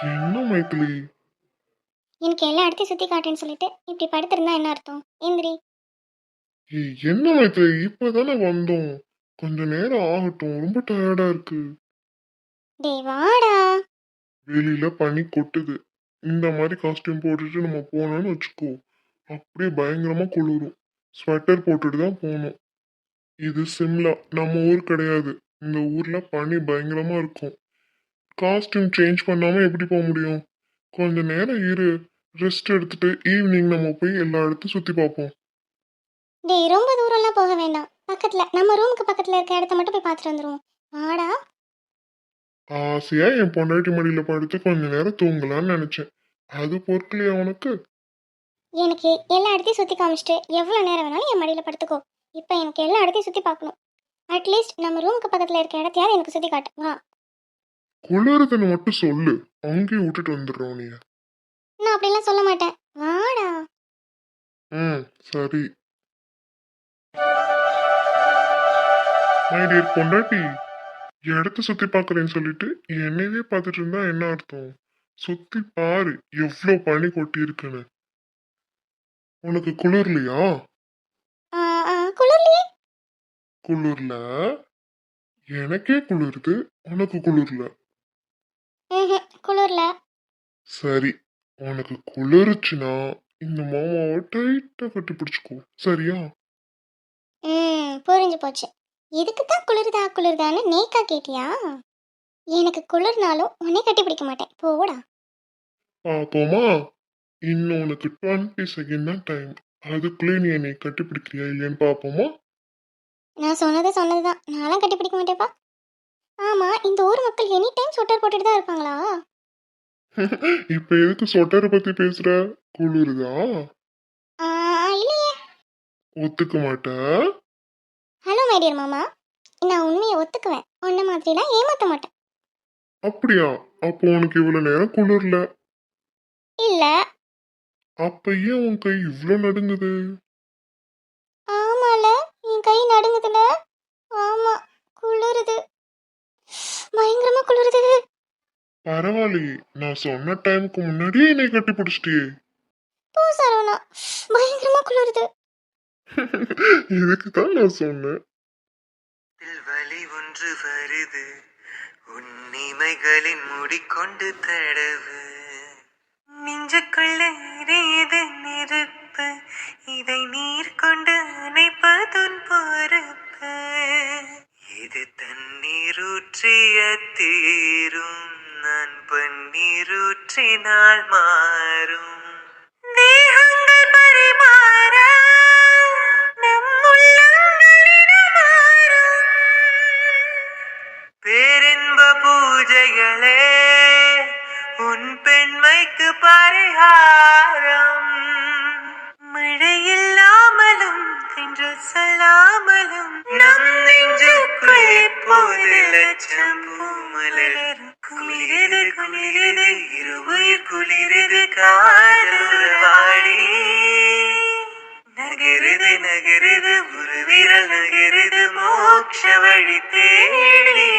என்ன மைத்திலி? எனக்கு எல்லா இடத்தையும் சுற்றி காட்டுன்னு சொல்லிட்டு இப்படி படுத்திருந்தா என்ன அர்த்தம்? எந்திரி ஏய் என்ன மைத்திலி? இப்பதானே வந்தோம். கொஞ்ச நேரம் ஆகட்டும். ரொம்ப டயர்டா இருக்கு. டேய் வாடா. வெளியில பனி கொட்டுது. இந்த மாதிரி காஸ்டியூம் போட்டுட்டு நம்ம போனோம்னு வச்சுக்கோ. அப்படியே பயங்கரமாக குளிரும். ஸ்வெட்டர் போட்டுட்டு தான் போகணும். இது சிம்லா நம்ம ஊர் கிடையாது. இந்த ஊரில் பனி பயங்கரமாக இருக்கும். காஸ்டியூம் சேஞ்ச் பண்ணாமல் எப்படி போக முடியும்? கொஞ்ச நேரம் இரு. ரெஸ்ட் எடுத்துட்டு ஈவினிங் நம்ம போய் எல்லா இடத்தையும் சுற்றி பார்ப்போம். டேய் ரொம்ப தூரம்லாம் போக வேண்டாம். பக்கத்தில். நம்ம ரூமுக்கு பக்கத்தில் இருக்க இடத்த மட்டும் போய் பார்த்துட்டு வந்துடுவோம் ஆடா ஆசையா என் பொண்டாட்டி மடியில படுத்து கொஞ்ச நேரம் தூங்கலாம்னு நினைச்சேன். அது பொறுக்கலையா உனக்கு? எனக்கு எல்லா இடத்தையும் சுற்றி காமிச்சிட்டு எவ்வளோ நேரம் வேணாலும் என் மடியில் படுத்துக்கோ. இப்போ எனக்கு எல்லா இடத்தையும் சுற்றி பார்க்கணும். அட்லீஸ்ட் நம்ம ரூமுக்கு பக்கத்தில் இருக்க இடத்தையாவது எனக்கு சுற்றி காட்டு. வா. குளிருதுன்னு மட்டும் சொல்லு. அங்கேயும் விட்டுட்டு வந்துடுறோம் நீ நான் அப்படிலாம் சொல்ல மாட்டேன். வாடா. ம் சரி. மை டியர் பொண்டாட்டி. இடத்த சுத்தி பார்க்கறேன்னு சொல்லிட்டு என்னையவே பார்த்துட்டு இருந்தா என்ன அர்த்தம்? சுத்தி பாரு எவ்வளோ பனி கொட்டி இருக்குன்னு உனக்கு குளிர்லையா? குளிர்ல? எனக்கே குளிருது உனக்கு குளிர்ல? குளிர்ல. சரி உனக்கு குளிருச்சுன்னா இந்த மாமாவை டைட்டா கட்டி பிடிச்சுக்கோ சரியா? புரிஞ்சு போச்சு. இதுக்கு தான் குளிருதா குளிருதான்னு நேக்கா கேட்டியா? எனக்கு குளிர்னாலும் உன்னை கட்டி பிடிக்க மாட்டேன். போடா பாப்போமா? இன்னும் உனக்கு டுவெண்ட்டி செகண்ட் தான் டைம் அதுக்குள்ளே நீ என்னை கட்டி பிடிக்கிறியா இல்லையான்னு பாப்போமா? நான் சொன்னது சொன்னது தான் நான்லாம் கட்டி பிடிக்க மாட்டேப்பா ஆமா இந்த ஊர் மக்கள் எனி டைம் ஸ்வெட்டர் போட்டுட்டு தான் இருப்பாங்களா? இப்ப எதுக்கு சொட்டரை பத்தி பேசுற? குளிருதா? இல்லையே. ஒத்துக்க மாட்ட? மைடியர் மாமா நான் உண்மையை ஒத்துக்குவேன். உன்ன மாதிரிலாம் ஏமாத்த மாட்டேன். அப்படியா? அப்போ உனக்கு இவ்வளவு நேரம் குளிர்ல? இல்ல. அப்ப ஏன் உன் கை இவ்ளோ நடுங்குது? ஆமால. என் கை நடுங்குதுல. ஆமா. குளிருது. பயங்கரமா குளிருது. பரவாயில்லையே. நான் சொன்ன டைமுக்கு முன்னாடியே என்னை கட்டி பிடிச்சிட்டியே. போ சரவணா. பயங்கரமா குளிருது. இதுக்கு தான் நான் சொன்னேன். ஒன்று வருது. உன்னிமைகளின் முடிக்கொண்டு தடவு. நெஞ்சுக்குள்ள எரியுது நெருப்பு. இதை நீர் கொண்டு அணைப்பதுன் பொறுப்பு. இது தண்ணீர் ஊற்றிய தீரும் நான் பன்னீரூற்றினால் மாறும். பேரின்ப பூஜைகளே உன் பெண்மைக்கு பரிகாரம். மழையில்லாமலும் என்று சொல்லாமலும் நம் நெஞ்சுக்குள் எப்போது லட்சம் பூமலர். குளிரது குளிரது இருவுயிர் குளிரது காதல்வாடி நகருது நகருது ஒரு விரல் நகருது மோட்ச வழி தேடி.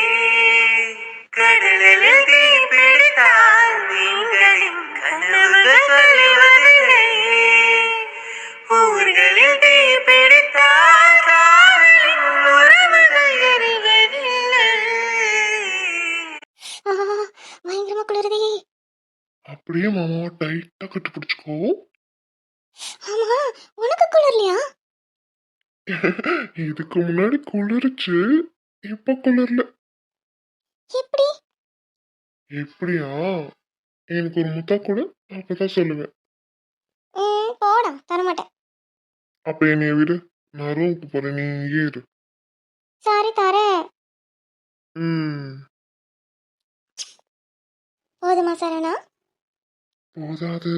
கடலில் தீ பிடித்தால் மீன்களின் கனவுகள் சொல்லுவதில்லை ஊர்களில் தீ பிடித்தால் காதலின் உறவுகள் எறிவதில்லை ஆ, பயங்கரமா குளிருதே. அப்படியே மாமாவை டைட்டா கட்டி பிடிச்சுக்கோ. ஆமா உனக்கு குளிர்லையா? இதுக்கு முன்னாடி குளிருச்சு இப்ப குளிர்ல. எப்படி? எப்படியா? எனக்கு ஒரு முத்தா கூட அப்பதான் சொல்லுவேன். போடா தரமாட்டேன். அப்ப என்னைய விடு நான் ரூமுக்கு போறேன் நீ இங்கே இரு. சாரி தரேன். ம். போதுமா சரணா போதாது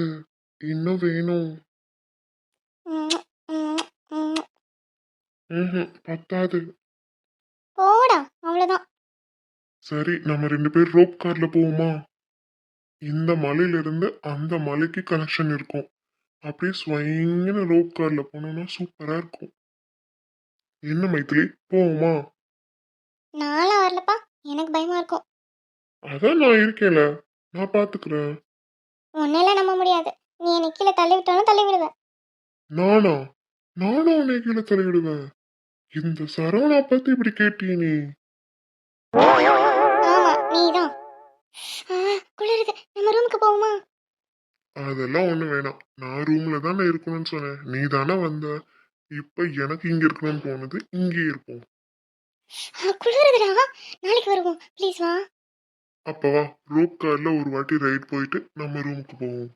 இன்னும் வேணும். பத்தாது. போடா அவ்வளோதான் சரி நம்ம ரெண்டு பேர் ரோப் கார்ல போவோமா? இந்த மலையில இருந்து அந்த மலைக்கு கனெக்ஷன் இருக்கும். அப்படியே ஸ்வைங்கன்னு ரோப் கார்ல போனோம்னா சூப்பரா இருக்கும். என்ன மைத்திலி போவோமா? நான்லாம் வரலப்பா. எனக்கு பயமா இருக்கும். அதான் நான் இருக்கேன்ல. நான் பாத்துக்கிறேன். உன்னெல்லாம் நம்ப முடியாது. நீ என்னை கீழே தள்ளி விட்டாலும் தள்ளி விடுவேன் நானா? நானும் உன்னை கீழே தள்ளிவிடுவேன் இந்த சரவணா பத்தி இப்படி கேட்டியே நீ? போவோமா அதெல்லாம் ஒண்ணு வேணாம். நான் ரூம்ல தானே இருக்கணும்னு சொன்னேன். நீ தானே வந்த. இப்ப எனக்கு இங்க இருக்கணும்னு தோணுது. இங்கே இருப்போம். குளிருதுடா நாளைக்கு வருவோம். ப்ளீஸ் வா. அப்ப வா. ரோப் கார்ல ஒரு வாட்டி ரைட் போயிட்டு நம்ம ரூமுக்கு போவோம்.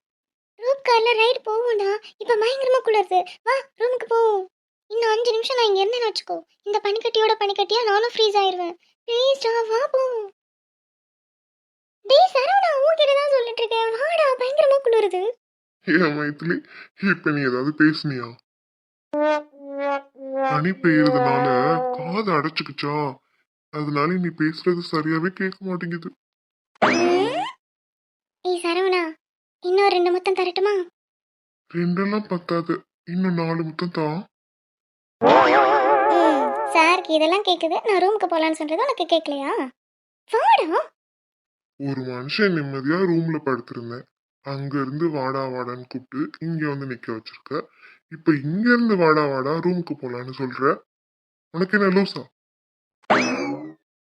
ரூப் கார்ல ரைடு போவோம்டா. இப்ப பயங்கரமா குளிருது. வா ரூமுக்கு போவோம். இன்னும் அஞ்சு நிமிஷம் நான் இங்க இருந்தேன்னு வச்சுக்கோ. இந்த பனிக்கட்டியோட பனிக்கட்டியா நானும் ஃப்ரீஸ் ஆயிருவேன். ப்ளீஸ்டா வா போவோம். டேய் சரவணா உன்கிட்ட தான் சொல்லிட்டு இருக்கேன். வாடா பயங்கரமா குளிருது. ஏன் மைத்திலி இப்ப நீ ஏதாவது பேசுனியா? பனி பெய்யறதுனால காது அடைச்சுக்குச்சா? அதனால நீ பேசுறது சரியாவே கேட்க மாட்டேங்குது. ஏய் சரவணா இன்னும் ரெண்டு மொத்தம் தரட்டுமா? ரெண்டெல்லாம் பத்தாது. இன்னும் நாலு முத்தம் தான் சாருக்கு இதெல்லாம் கேக்குது. நான் ரூமுக்கு போலான்னு சொல்றது உனக்கு கேட்கலையா வாடா. ஒரு மனுஷன் நிம்மதியா ரூம்ல படுத்திருந்தேன். அங்க இருந்து வாடா வாடான்னு கூப்பிட்டு இங்க வந்து நிக்க வச்சிருக்க. இப்ப இங்க இருந்து வாடா வாடா ரூமுக்கு போலான்னு சொல்ற. உனக்கு என்ன லூசா?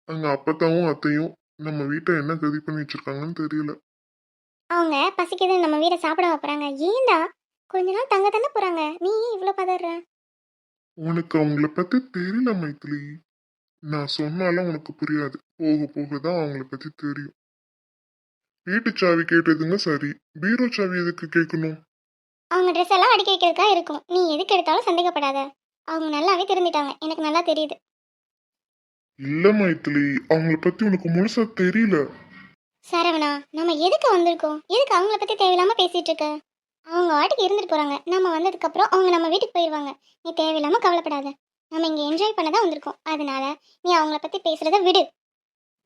அங்க அப்பத்தாவும் அத்தையும் நம்ம வீட்டை என்ன கதி பண்ணி வச்சிருக்காங்கன்னு தெரியல. அவங்க பசிக்குதுன்னு நம்ம வீட சாப்பிட வைப்பறாங்க. ஏன்டா கொஞ்ச நாள் தங்க தானே போறாங்க. நீ ஏன் இவ்வளோ பதற? உனக்கு அவங்கள பத்தி தெரியல மைத்திலி. நான் சொன்னாலும் உனக்கு புரியாது. போக போக தான் அவங்கள பத்தி தெரியும். வீட்டு சாவி கேட்டதுங்க சரி. பீரோ சாவி எதுக்கு கேட்கணும்? அவங்க ட்ரெஸ் எல்லாம் அடுக்கி வைக்கிறதுக்காக இருக்கும். நீ எதுக்கு எடுத்தாலும் சந்தேகப்படாத. அவங்க நல்லாவே திருந்திட்டாங்க எனக்கு நல்லா தெரியுது. இல்ல மைத்திலி. அவங்கள பத்தி உனக்கு முழுசா தெரியல. சரவணா நம்ம எதுக்கு வந்திருக்கோம்? எதுக்கு அவங்கள பத்தி தேவையில்லாம பேசிட்டு இருக்க? அவங்க வாட்டுக்கு இருந்துட்டு போறாங்க. நம்ம வந்ததுக்கு அப்புறம் அவங்க நம்ம வீட்டுக்கு போயிடுவாங்க நீ தேவையில்லாம கவலைப்படாத. நம்ம இங்க என்ஜாய் பண்ண தான் வந்திருக்கோம். அதனால நீ அவங்கள பத்தி பேசுறத விடு.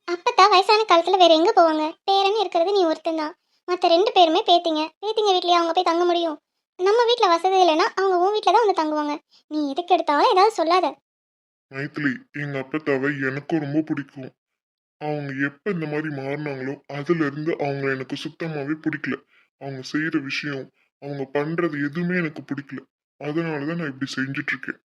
அப்பதான் வயசான காலத்துல வேற எங்க போவாங்க? பேரன் இருக்கிறது நீ ஒருத்தன் தான் மற்ற ரெண்டு பேருமே பேத்திங்க. பேத்திங்க வீட்லயே அவங்க போய் தங்க முடியும். நம்ம வீட்ல வசதி இல்லைன்னா அவங்க உன் வீட்ல தான் வந்து தங்குவாங்க. நீ எதுக்கு எடுத்தாலும் ஏதாவது சொல்லாத. மைத்திலி எங்க அப்பத்தாவை எனக்கும் ரொம்ப பிடிக்கும். அவங்க எப்ப இந்த மாதிரி மாறினாங்களோ அதுல இருந்து அவங்க எனக்கு சுத்தமாவே பிடிக்கல. அவங்க செய்யற விஷயம் அவங்க பண்றது எதுவுமே எனக்கு பிடிக்கல. அதனாலதான் நான் இப்படி செஞ்சுட்டு இருக்கேன்.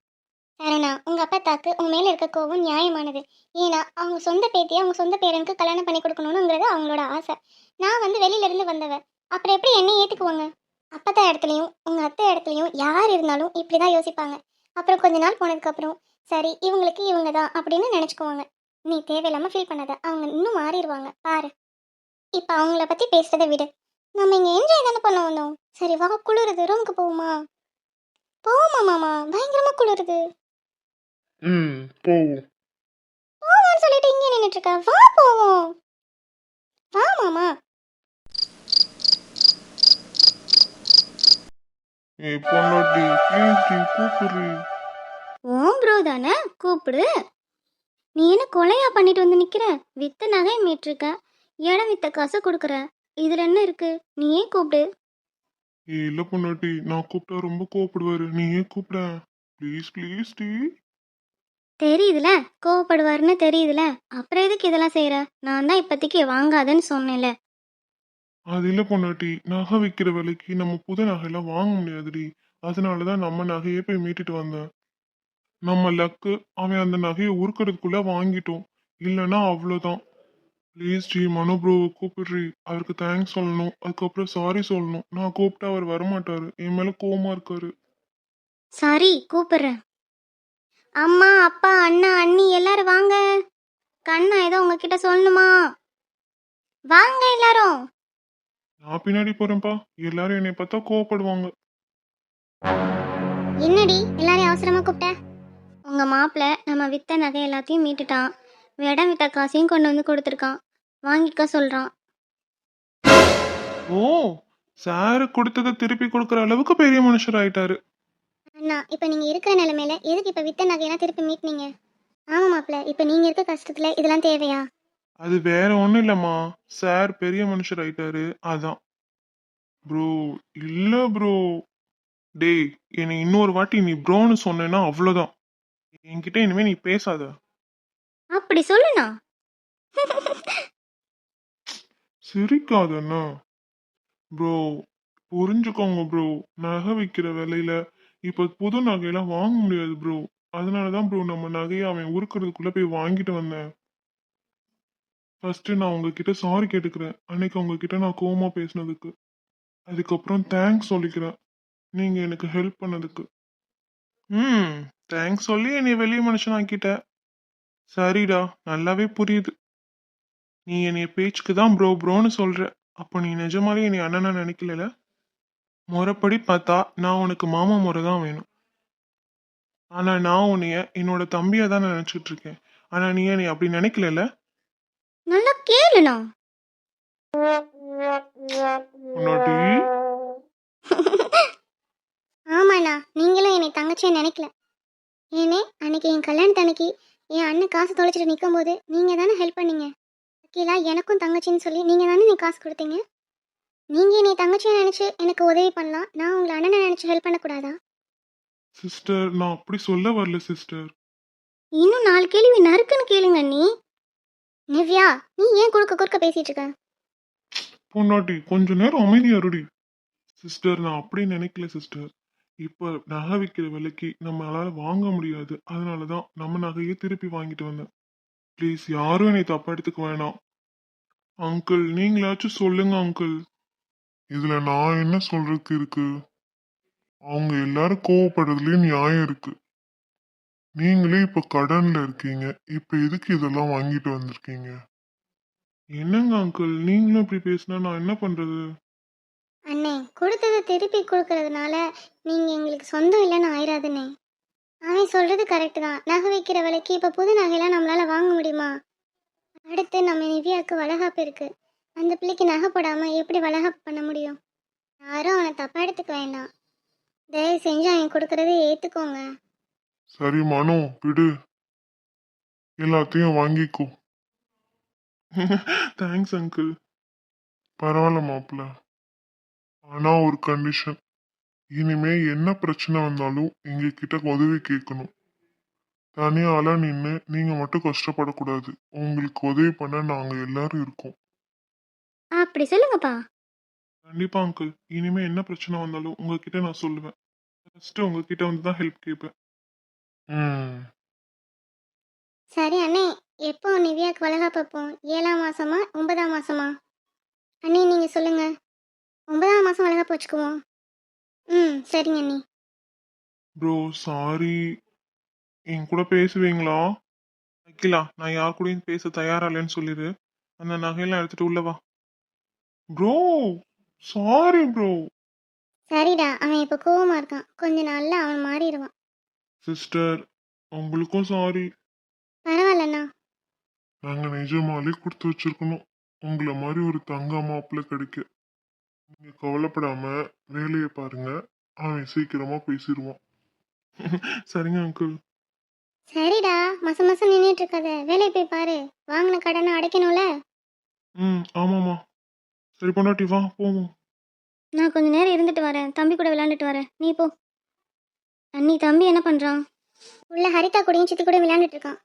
சரணா உங்க அப்பா தாக்கு உன் மேல இருக்க கோவம் நியாயமானது. ஏன்னா அவங்க சொந்த பேத்தியை அவங்க சொந்த பேரனுக்கு கல்யாணம் பண்ணி கொடுக்கணுங்கிறது அவங்களோட ஆசை. நான் வந்து வெளியில இருந்து வந்தவ அப்புறம் எப்படி என்னை ஏத்துக்குவாங்க? அப்பத்தா இடத்துலையும் உங்க அத்தை இடத்துலையும் யார் இருந்தாலும் இப்படிதான் யோசிப்பாங்க. அப்புறம் கொஞ்ச நாள் போனதுக்கு அப்புறம் சரி இவங்களுக்கு இவங்க தான் அப்படின்னு நினைச்சுக்குவாங்க. நீ தேவையில்லாம ஃபீல் பண்ணாத அவங்க இன்னும் மாறிடுவாங்க. பாரு. இப்ப அவங்கள பத்தி பேசுறதை விடு. நம்ம இங்க என்ஜாய் தானே பண்ண வந்தோம். சரி வா குளிருது ரூமுக்கு போவோமா? போவோமா மாமா? பயங்கரமா குளிருது. ம். போவோம் போவோம்னு சொல்லிட்டு இங்கே நின்றுட்டு இருக்க வா போவோம். வா மாமா. ஏய் பொண்ணாட்டி ப்ளீஸ் டி கூப்பிடுறி ஓம் ப்ரோ தானே? கூப்பிடு. நீ என்ன கொலையா பண்ணிட்டு வந்து நிக்கிற? வித்த நகை மீட்டிருக்க. இடம் வித்த காசு கொடுக்குற. இதுல என்ன இருக்கு? நீயே கூப்பிடு? ஏய் இல்ல பொண்ணாட்டி நான் கூப்பிட்டா ரொம்ப கோவப்படுவாரு. நீ ஏன் கூப்பிட? ப்ளீஸ் ப்ளீஸ் டி. தெரியுதுல? கோவப்படுவாருன்னு தெரியுதுல? அப்புறம் எதுக்கு இதெல்லாம் செய்யற நான் தான் இப்போதைக்கு வாங்காதன்னு சொன்னேன்ல. அது இல்ல பொண்ணாட்டி நகை விற்கிற விலைக்கு நம்ம புது நகையெல்லாம் வாங்க முடியாதுடி. அதனாலதான் நம்ம நகையே போய் மீட்டுட்டு வந்தேன். நம்ம லக்கு அவன் அந்த நகையை உருக்கிறதுக்குள்ள வாங்கிட்டோம். இல்லைன்னா அவ்வளோதான் ப்ளீஸ் ஜி மனு ப்ரோவை கூப்பிடுறி. அவருக்கு தேங்க்ஸ் சொல்லணும். அதுக்கப்புறம் சாரி சொல்லணும். நான் கூப்பிட்டா அவர் வரமாட்டாரு. என் மேல கோவமா இருக்காரு. சரி கூப்பிடுறேன். அம்மா அப்பா அண்ணா அண்ணி எல்லாரும் வாங்க. கண்ணா ஏதோ உங்ககிட்ட சொல்லணுமா? வாங்க எல்லாரும். நான் பின்னாடி போறேன்ப்பா. எல்லாரும் என்னை பார்த்தா கோவப்படுவாங்க. என்னடி எல்லாரையும் அவசரமா கூப்பிட்ட? உங்க மாப்பிள்ள நம்ம வித்த நகை எல்லாத்தையும் மீட்டுட்டான். இடம் வித்த காசையும் கொண்டு வந்து கொடுத்துருக்கான். வாங்கிக்க சொல்றான். ஓ சாரு கொடுத்ததை திருப்பி கொடுக்குற அளவுக்கு பெரிய மனுஷர் ஆயிட்டாரு. அண்ணா இப்போ நீங்க இருக்கிற நிலைமையில எதுக்கு இப்ப வித்த நகையெல்லாம் திருப்பி மீட்னீங்க ஆமா மாப்பிள்ள இப்போ நீங்க இருக்க கஷ்டத்துல இதெல்லாம் தேவையா? அது வேற ஒண்ணும் இல்லம்மா. சார் பெரிய மனுஷர் ஆயிட்டாரு. அதான். ப்ரோ இல்ல ப்ரோ டேய் என்னை இன்னொரு வாட்டி நீ ப்ரோன்னு சொன்னேன்னா அவ்வளோதான் என்கிட்ட இனிமே நீ பேசாத. அப்படி சொல்லுண்ணா. சிரிக்காதண்ணா. ப்ரோ புரிஞ்சுக்கோங்க ப்ரோ நகை விற்கிற விலையில இப்போ புது நகையெல்லாம் வாங்க முடியாது ப்ரோ அதனால தான் ப்ரோ நம்ம நகையை அவன் உருக்குறதுக்குள்ள போய் வாங்கிட்டு வந்தேன். ஃபர்ஸ்ட் நான் உங்ககிட்ட சாரி கேட்டுக்கிறேன். அன்னைக்கு உங்ககிட்ட நான் கோமா பேசினதுக்கு. அதுக்கப்புறம் தேங்க்ஸ் சொல்லிக்கிறேன். நீங்க எனக்கு ஹெல்ப் பண்ணதுக்கு. ம் தேங்க்ஸ் சொல்லி என்னை வெளிய மனுஷனாக்கிட்ட. சரிடா நல்லாவே புரியுது. நீ என்னைய பேச்சுக்கு தான் ப்ரோ ப்ரோன்னு சொல்ற. அப்போ நீ நிஜமாலே என்னை அண்ணனா நினைக்கல முறைப்படி பார்த்தா நான் உனக்கு மாமா முறை தான் வேணும். ஆனா நான் உன்னைய என்னோட தம்பியா தான் நினைச்சிட்டு இருக்கேன். ஆனா நீ என்னை அப்படி நினைக்கல நல்லா கேளுண்ணா. ஆமாண்ணா நீங்களும் என்னை தங்கச்சியை நினைக்கல. ஏனே அன்னைக்கு என் கல்யாணத்தன்னைக்கு என் அண்ணன் காசு தொலைச்சிட்டு நிற்கும் போது நீங்கள் தானே ஹெல்ப் பண்ணீங்க. அக்கீலா எனக்கும் தங்கச்சின்னு சொல்லி நீங்கள் தானே நீ காசு கொடுத்தீங்க? நீங்கள் என்னை தங்கச்சியை நினச்சி எனக்கு உதவி பண்ணலாம் நான் உங்களை அண்ணனை நினச்சி ஹெல்ப் பண்ணக்கூடாதா? சிஸ்டர் நான் அப்படி சொல்ல வரல சிஸ்டர் இன்னும் நாலு கேள்வி நறுக்குன்னு கேளுங்க நீ நிவ்யா நீ ஏன் குறுக்க குறுக்க பேசிட்டு இருக்க? பொண்டாட்டி கொஞ்ச நேரம் அமைதியா இருடி. சிஸ்டர் நான் அப்படி நினைக்கல சிஸ்டர் இப்போ நகை விற்கிற விலைக்கு நம்மளால வாங்க முடியாது. அதனால தான் நம்ம நகையை திருப்பி வாங்கிட்டு வந்தேன். ப்ளீஸ் யாரும் என்னை தப்பா எடுத்துக்க வேணாம். அங்கிள் நீங்களாச்சும் சொல்லுங்க அங்கிள் இதுல நான் என்ன சொல்றதுக்கு இருக்கு? அவங்க எல்லாரும் கோவப்படுறதுலயும் நியாயம் இருக்கு. நீங்களே இப்ப கடன்ல இருக்கீங்க. இப்ப எதுக்கு இதெல்லாம் வாங்கிட்டு வந்திருக்கீங்க? என்னங்க அங்கிள் நீங்களும் இப்படி பேசினா நான் என்ன பண்றது? அண்ணே கொடுத்ததை திருப்பி கொடுக்கறதுனால நீங்கள் எங்களுக்கு சொந்தம் இல்லைன்னு ஆயிராதுண்ணே. அவன் சொல்கிறது கரெக்டு தான். நகை வைக்கிற விலைக்கு இப்போ புது நகையெல்லாம் நம்மளால் வாங்க முடியுமா? அடுத்து நம்ம நிவ்யாவுக்கு வளகாப்பு இருக்கு. அந்த பிள்ளைக்கு நகை போடாமல் எப்படி வளகாப்பு பண்ண முடியும்? யாரும் அவனை தப்பாக எடுத்துக்க வேண்டாம். தயவு செஞ்சு அவன் கொடுக்கறதை ஏற்றுக்கோங்க சரி மனோ விடு. எல்லாத்தையும் வாங்கிக்கோ. தேங்க்ஸ் அங்கிள் பரவாயில்ல மாப்பிள்ள ஆனா ஒரு கண்டிஷன் இனிமே என்ன பிரச்சனை வந்தாலும் எங்க கிட்ட உதவி கேட்கணும். தனியால நின்று நீங்க மட்டும் கஷ்டப்படக்கூடாது. உங்களுக்கு உதவி பண்ண நாங்க எல்லாரும் இருக்கோம். அப்படி சொல்லுங்கப்பா. கண்டிப்பா அங்கிள் இனிமே என்ன பிரச்சனை வந்தாலும் உங்ககிட்ட நான் சொல்லுவேன். ஃபர்ஸ்ட் உங்ககிட்ட வந்து தான் ஹெல்ப் கேட்பேன். சரி அண்ணே எப்போ நிவ்யாவுக்கு வளகாப்பு வைப்போம்? ஏழாம் மாசமா ஒன்பதாம் மாசமா? அண்ணே நீங்கள் சொல்லுங்க. ஒன்பதாம் மாதம் வளகாப்பு வச்சுக்குவோம். ம் சரிங்க அண்ணி. ப்ரோ சாரி என் கூட பேசுவீங்களா? அகிலா நான் யார் கூடயும் பேச தயாரா இல்லைன்னு சொல்லிடு அந்த நகையெல்லாம் எடுத்துட்டு உள்ள வா. ப்ரோ சாரி ப்ரோ சரிடா அவன் இப்போ கோவமா இருக்கான். கொஞ்ச நாள்ல அவன் மாறிடுவான். சிஸ்டர் உங்களுக்கும் சாரி பரவாயில்லண்ணா. நாங்க நிஜமாலே கொடுத்து வச்சிருக்கணும். உங்களை மாதிரி ஒரு தங்க மாப்பிள்ளை கிடைக்க. நீங்க கவலைப்படாம வேலையை பாருங்க. அவன் சீக்கிரமா பேசிடுவான். சரிங்க அங்கிள் சரிடா மாசம் மாசம் நின்றுட்டு இருக்காத. வேலையை போய் பாரு. வாங்கின கடனை அடைக்கணும்ல? சரி பொண்டாட்டி வா போவோம். நான் கொஞ்ச நேரம் இருந்துட்டு வரேன். தம்பி கூட விளையாண்டுட்டு வரேன். நீ போ. அண்ணி தம்பி என்ன பண்றான்? உள்ள ஹரிதா கூடயும் சித்தி கூட விளையாண்டுட்டு இருக்கான்.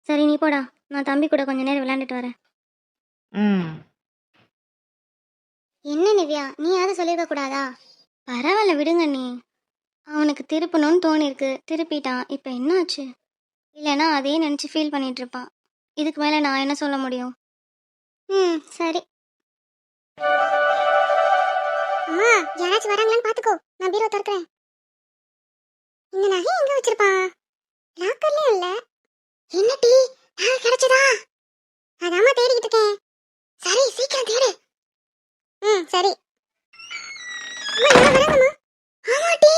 சரி நீ போடா. நான் தம்பி கூட கொஞ்ச நேரம் விளையாண்டுட்டு வரேன். ம். என்ன நிவ்யா? நீ யாரும் சொல்லியிருக்க கூடாதா? பரவாயில்ல விடுங்க நீ அவனுக்கு திருப்பணும்னு தோணிருக்கு திருப்பிட்டான். இப்போ என்னாச்சு? இல்லைன்னா அதே நினச்சி ஃபீல் பண்ணிட்டு இருப்பான். இதுக்கு மேலே நான் என்ன சொல்ல முடியும்? ம் சரி. அம்மா யாராச்சும் வராங்களான்னு பாத்துக்கோ. நான் பீரோ திறக்கிறேன். இந்த நகை எங்க வச்சிருப்பான் லாக்கர்ல இல்ல. என்ன டீ நகை கிடைச்சதா? அதாம தேடிக்கிட்டு இருக்கேன். சரி சீக்கிரம் தேடு. ம் சரி. அம்மா யாரும் வராங்கம்மா. ஆமா டீ